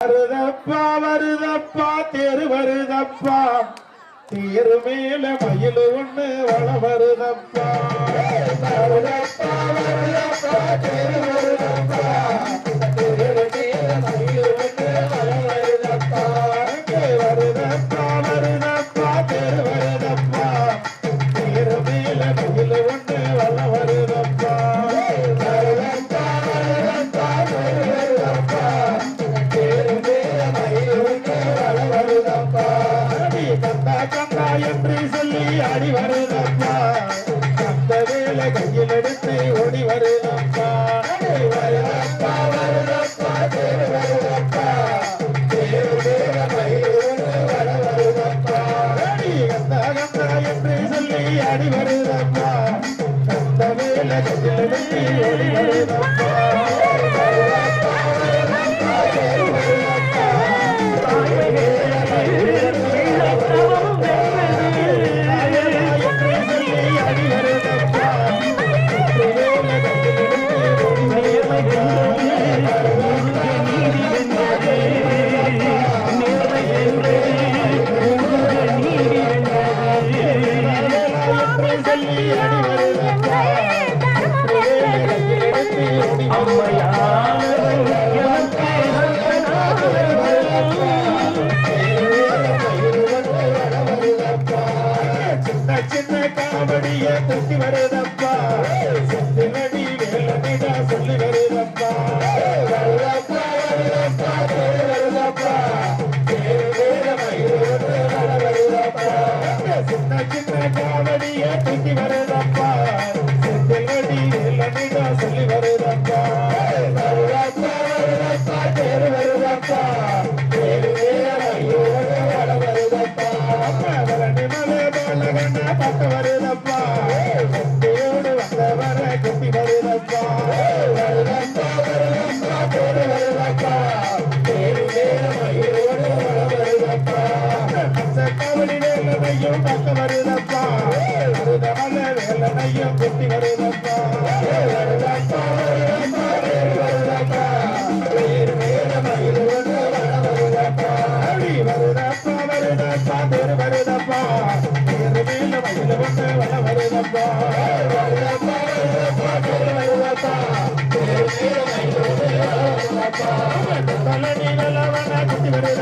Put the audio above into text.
வருதப்பா வருதப்பா தேரு வருதப்பா. தேரு மேல மயில் ஒண்ணு வள வருதப்பா. வருதப்பா வருதப்பா தேரு வருதப்பா. சொல்லி அடி வருதப்பா அந்த வேலை கையில் எடுத்து ஓடி வருதப்பா அடி வருதப்பா வருதப்பா தேரு வருதப்பா தேரு மேல மயில் வருதப்பா அடி கந்தா கந்தா என்று சொல்லி அடி வருதப்பா அந்த வேலை கையில் எடுத்து ஓடி வருதப்பா சின்ன சின்ன காவடிய தூக்கி வருதப்பா செந்திலடி வேலனிடா சொல்லி வருதப்பா வருதப்பா வருதப்பா வருதப்பா. குட்டியோடு வந்தவர குட்டி வருதப்பா வருதப்பா வருதப்பா வருதமல வேலனையும் குட்டி வருதப்பா வருதப்பா வருதப்பா தேரு வருதப்பா தேரு வேற மயிலோடு வர வருதப்பா அடி வருதப்பா வருதப்பா தேரு வருதப்பா தேரு மேல மயில் வந்து வர வருதப்பா வருதப்பா வருதப்பா தேரு வருதப்பா தேரு மேல மயில் வந்து வர வருதப்பா தலடி நல்லவன